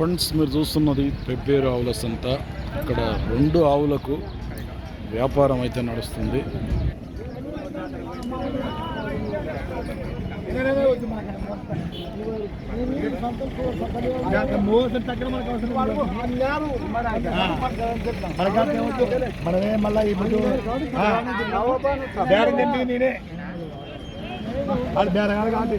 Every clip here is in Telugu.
ఫ్రెండ్స్ మీరు చూస్తున్నది పెబ్బేరు ఆవుల సంత ఇక్కడ రెండు ఆవులకు వ్యాపారం అయితే నడుస్తుంది మనమే మళ్ళా ఇప్పుడు బేరం తిండి నేనే వాళ్ళు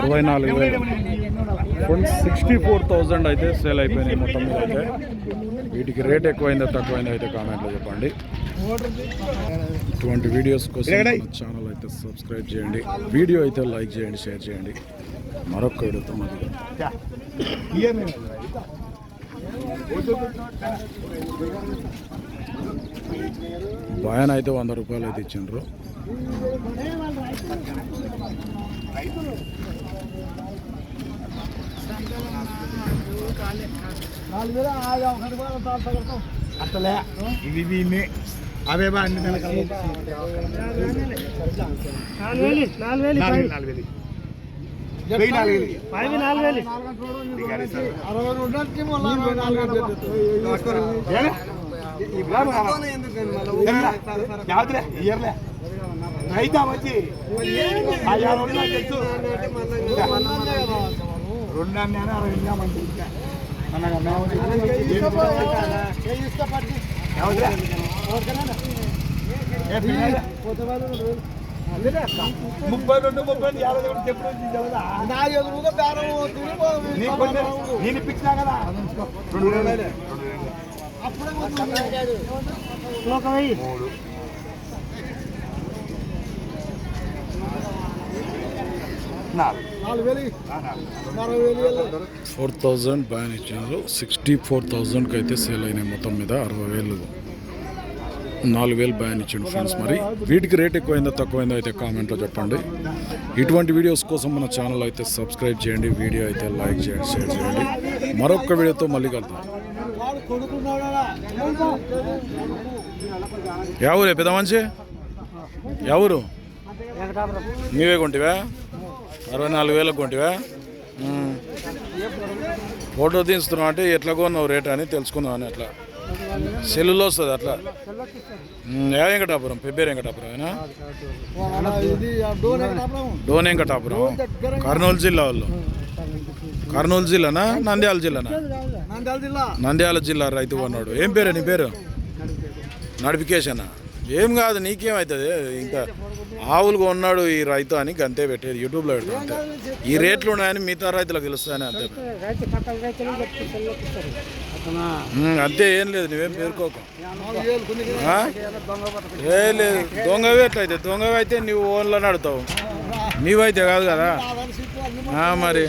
అరవై నాలుగు వేలు. ఫ్రెండ్స్ సిక్స్టీ ఫోర్ థౌజండ్ అయితే సేల్ అయిపోయినాయి మొత్తం మీద అయితే. వీటికి రేట్ ఎక్కువైందో తక్కువైందో అయితే కామెంట్లో చెప్పండి. ఇటువంటి వీడియోస్ కోసం ఛానల్ అయితే సబ్స్క్రైబ్ చేయండి. వీడియో అయితే లైక్ చేయండి షేర్ చేయండి. మరొక వీడియోతో మళ్ళీ భయాన్ అయితే వంద రూపాయలు అయితే ఇచ్చిండ్రు దీన్ని అవే నాలుగు వేలు యావత్లే? ఇయ్యర్లే? రైతా వచ్చి తెలుసు. రెండు అరవై? ముప్పై రెండు ముప్పై రెండు యాభై ఒకటి నేను ఇప్పించినా కదా? రెండు మూడు ఫోర్ థౌజండ్ బ్యాన్ ఇచ్చారు. సిక్స్టీ ఫోర్ థౌజండ్కి అయితే సేల్ అయినాయి మొత్తం మీద అరవై వేలు. నాలుగు వేలు బ్యాన్ ఇచ్చిండు ఫ్రెండ్స్ మరి. వీటికి రేట్ ఎక్కువైందో తక్కువైందో అయితే కామెంట్లో చెప్పండి. ఇటువంటి వీడియోస్ కోసం మన ఛానల్ అయితే సబ్స్క్రైబ్ చేయండి వీడియో అయితే లైక్ చేయండి షేర్ చేయండి. మరొక వీడియోతో మళ్ళీ కలుద్దాం. ఎవరే పెద్ద మంచి ఎవరు నీవే కొంటివా? అరవై నాలుగు వేలకు కొంటివా. ఫోటో తీస్తున్నావు అంటే ఎట్లా కొన్నావు రేట్ అని తెలుసుకుందాం అని అట్లా. సెల్లులో వస్తుంది అట్లా. ఏ వెంకటాపురం పెబ్బేరు వెంకటాపురం డోన్ వెంకటాపురం కర్నూలు జిల్లా వాళ్ళు. కర్నూలు జిల్లానా? నంద్యాల జిల్లానా? నంద్యాల జిల్లా. రైతు అన్నాడు. ఏం పేరు? నీ పేరు? నడిఫికేషన్? ఏం కాదు నీకేమవుతుంది ఇంకా ఆవులు కొన్నాడు ఈ రైతు అని గంతే పెట్టేది యూట్యూబ్లో పెడతాం ఈ రేట్లు ఉన్నాయని మిగతా రైతులకు తెలుస్తాయని అంతే. అంతే ఏం లేదు నువ్వేం పేరుకోకు? ఏ లేదు దొంగవి ఎట్లయితే దొంగవి అయితే నువ్వు ఓన్లో నడుతావు నీవైతే కాదు కదా? మరి.